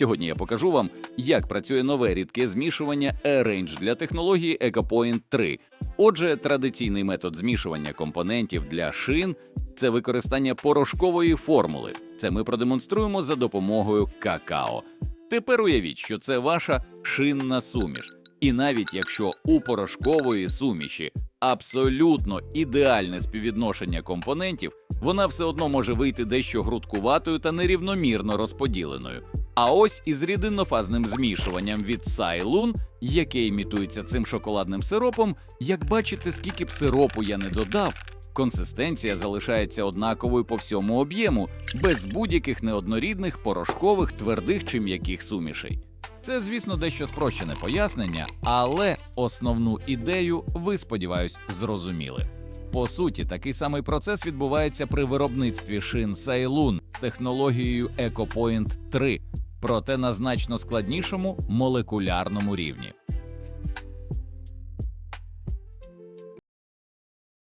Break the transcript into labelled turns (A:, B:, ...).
A: Сьогодні я покажу вам, як працює нове рідке змішування E-Range для технології EcoPoint 3. Отже, традиційний метод змішування компонентів для шин це використання порошкової формули. Це ми продемонструємо за допомогою какао. Тепер уявіть, що це ваша шинна суміш. І навіть якщо у порошкової суміші абсолютно ідеальне співвідношення компонентів, вона все одно може вийти дещо грудкуватою та нерівномірно розподіленою. А ось із рідиннофазним змішуванням від Сайлун, яке імітується цим шоколадним сиропом, як бачите, скільки б сиропу я не додав, консистенція залишається однаковою по всьому об'єму, без будь-яких неоднорідних порошкових, твердих чи м'яких сумішей. Це, звісно, дещо спрощене пояснення, але основну ідею ви, сподіваюсь, зрозуміли. По суті, такий самий процес відбувається при виробництві шин Сайлун технологією EcoPoint 3, проте на значно складнішому молекулярному рівні.